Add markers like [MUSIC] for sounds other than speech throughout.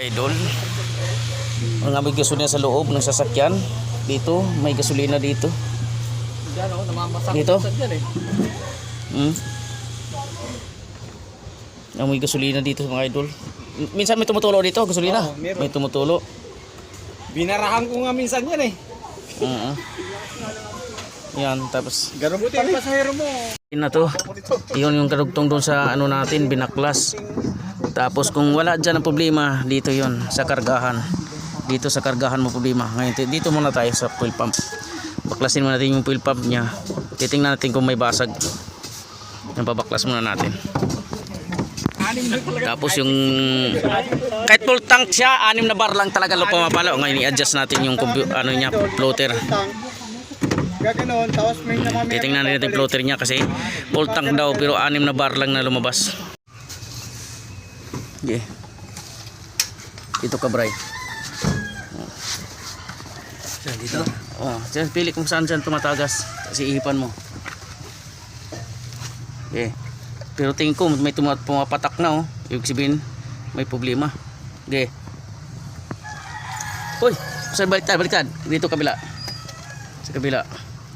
Idol. Mga may gasolina sa loob ng sasakyan. Dito, may gasolina dito. Diyan oh, namamasak Dito? dyan eh. Hmm? May gasolina dito mga idol. Minsan may tumutulo dito, gasolina. Meron. may tumutulo. Binarahan ko nga minsan yan eh. Oo. Yan, tapos Ganun Buti yung pasahero mo. yun na to. Yun yung karugtong doon sa ano natin, binaklas. Tapos kung wala dyan ang problema, dito yon sa kargahan. Dito sa kargahan mo problema. Ngayon, dito muna tayo sa fuel pump. Baklasin muna natin yung fuel pump niya. Titingnan natin kung may basag. Yung babaklas muna natin. Tapos yung kahit full tank siya, anim na bar lang talaga lo pumapalo. Ngayon i-adjust natin yung ano niya, floater. Gaganon, tapos may. Titingnan natin yung floater niya kasi full tank daw pero anim na bar lang na lumabas. Okay. Dito ka, Bray. Dito? Oh, dyan, pili kung saan dyan tumatagas. Kasi ihipan mo. Okay. Pero tingin ko may tuma- pumapatak na oh. Ibig sabihin may problema. Okay. Uy, saan baliktad, baliktad. Dito kabila. Sa kabila.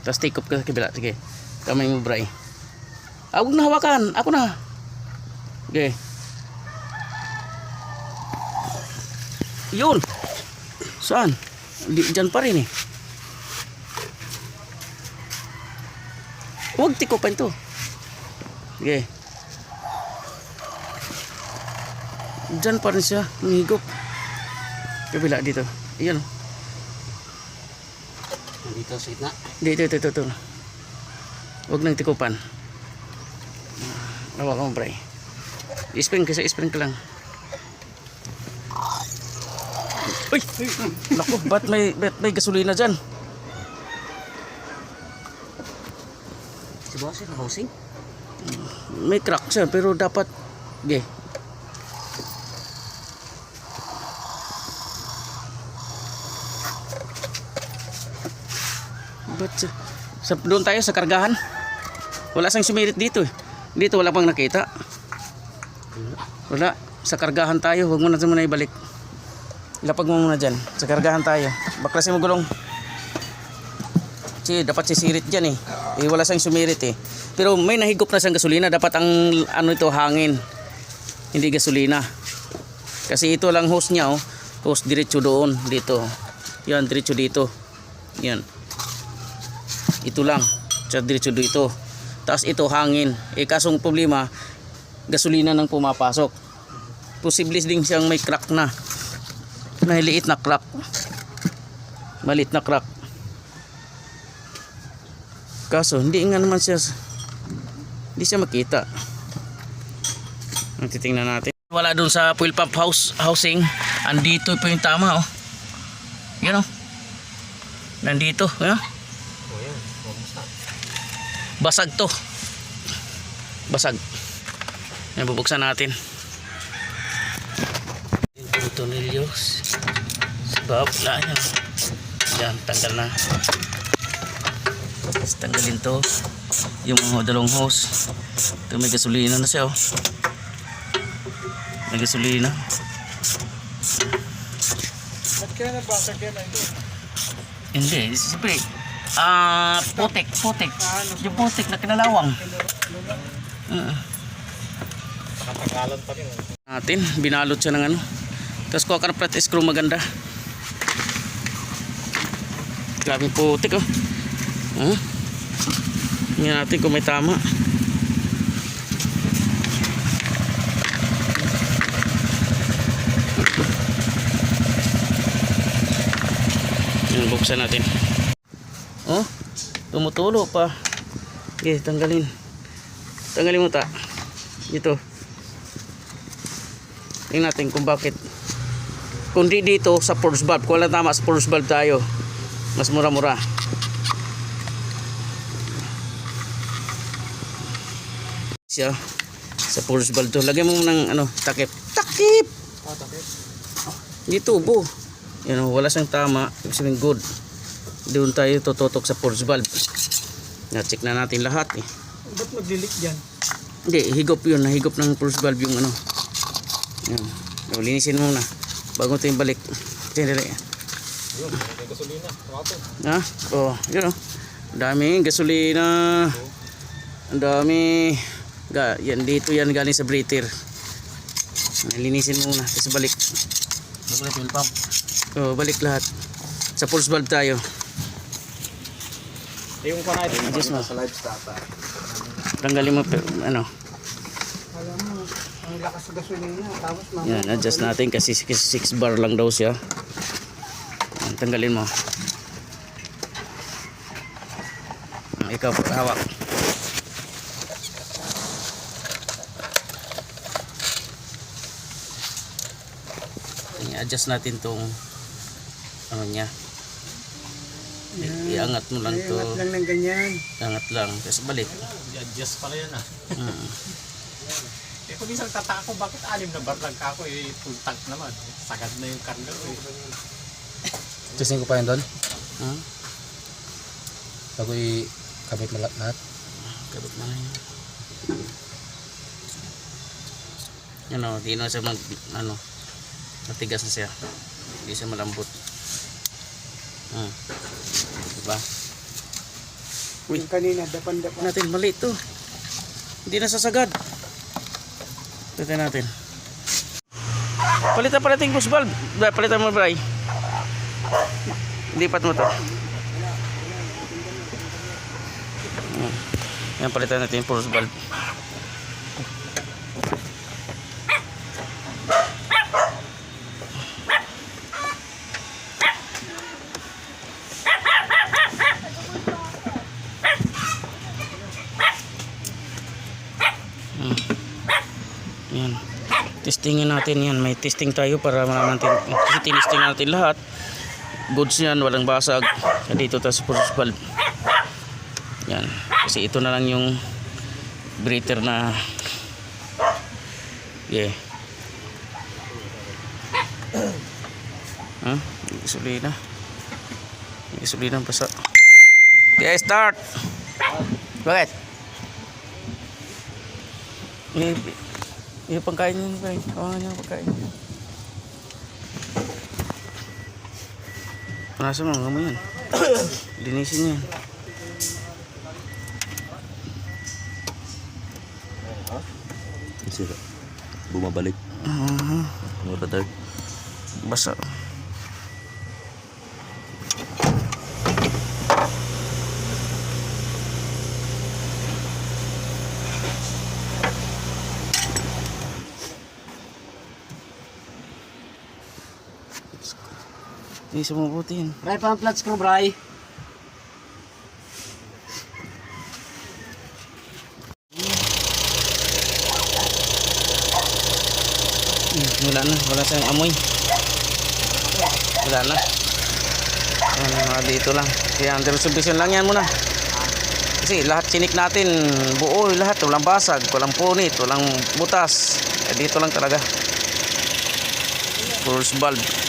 Tapos take off ka sa kabila. Sige. Kamay mo, Bray. Ah, huwag na hawakan. Ako na. Okay. Yun. Saan? Di, dyan pa rin eh. Huwag tikupan to. Sige. Diyan pa rin siya. Umigop. Kabila dito. Ayan. Dito sa gitna. Dito, dito, dito. dito. Huwag nang tikupan. Hawa ka mo, pre. Ispring kasi ispring ka lang. Uy! Naku, ba't may, ba't may gasolina dyan? Si boss, yung housing? May crack siya, pero dapat... Okay. Ba't siya? Sa, doon tayo sa kargahan. Wala sang sumirit dito eh. Dito wala pang nakita. Wala. Sa kargahan tayo. Huwag mo na muna ibalik. Ilapag mo muna dyan. Sa kargahan tayo. Baklasin mo gulong. Kasi dapat sisirit dyan eh. eh wala sang sumirit eh. Pero may nahigop na siyang gasolina. Dapat ang ano ito hangin. Hindi gasolina. Kasi ito lang hose niya oh. Hose diretso doon. Dito. Yan diretso dito. Yan. Ito lang. Sa diretso dito. Tapos ito hangin. Eh kasong problema gasolina nang pumapasok. Posible din siyang may crack na. Mahiliit na crack. Maliit na crack. Kaso hindi nga naman siya hindi siya makita. Titingnan natin. Wala doon sa fuel pump house housing. Andito po yung tama oh. Yan oh. Nandito, ha? Basag to. Basag. Yan bubuksan natin. Tornillos. Sa baba, wala yan. Yan, tanggal na. Tapos tanggalin to yung mga dalawang hose ito may gasolina na siya oh. may gasolina Ba't kaya nabasag yan ito? hindi siyempre ah putik putik yung putik na kinalawang uh, Nakatagalan pa rin. natin binalot siya ng ano tapos kuha ka ng flat screw maganda. Grabe putik oh. Huh? Tingnan natin kung may tama. Buksan natin. Oh tumutulo pa. Okay tanggalin. Tanggalin mo ta. Dito. Tingnan natin kung bakit. Kundi dito sa force valve. Kung walang tama sa force valve tayo. Mas mura-mura. Siya. Sa force valve to. Lagyan mo ng ano, takip. Takip! Dito, bu. Yan o, wala siyang tama. Ibig sabihin good. Doon tayo tututok sa force valve. Na-check na natin lahat eh. Ba't maglilik dyan? Hindi, higop yun. Nahigop ng force valve yung ano. Yan. Linisin mo na. Bago tayong balik. Diyan, dali. Yun, may gasolina. Ha? Oh, yun oh. Ang daming gasolina. Ang dami. Ga, yan dito yan galing sa breather. Linisin muna kasi balik. Na fuel pump. Oh, balik lahat. Sa pulse valve tayo. Yung pa natin. Adjust mo. Sa live starter. Tanggalin mo ano. Ang lakas sa gasolina. Tapos mamaya. Yan, adjust natin kasi 6 bar lang daw siya. Tanggalin mo. Ah, Ikaw, hawak. I-adjust natin tong ano niya. I- iangat mo lang to. Iangat lang ng ganyan. Iangat lang. Tapos balik. I-adjust pala yan ah. Mm. [LAUGHS] Eh, kung isang tataka ko, bakit anim na bar lang ka ako? Eh, full tank naman. Sagad na yung karga ko eh. Testing ko pa yun doon. Hmm? Bago i-kabit mo lahat-. Kabit na lang yun. Yan o, di na siya mag, ano, matigas na siya. Hindi siya malambot. Hmm. Diba? Uy. Yung kanina, dapan-dapan. natin, mali ito. Hindi na sasagad. Palitan natin. Palitan pa natin yung push valve. Palitan mo, Bray. Lipat mo to. Yan, palitan natin yung push valve. Yan. Testingin natin yan. May testing tayo para malaman natin. Kasi tinisting natin lahat. Goods yan, walang basag. Dito tayo sa pulse valve. Yan. Kasi ito na lang yung breather na yeah. Huh? Gasolina. Gasolina ang basa. Okay, start! Bakit? Eh, yung pagkain nyo [COUGHS] ba? Oo nga pagkain. Nasa mo, mo yan. Linisin yan. Sira. Bumabalik. Uh, Mga patag. basa. Hindi sa mabuti yan. Bray, pang flat screw, Bray. Hmm, Wala na, wala siyang amoy. Wala na. Mga dito lang. Kaya under subdivision lang yan muna. Kasi lahat chinik natin, buo lahat, walang basag, walang punit, walang butas. Eh, dito lang talaga. Pulse valve.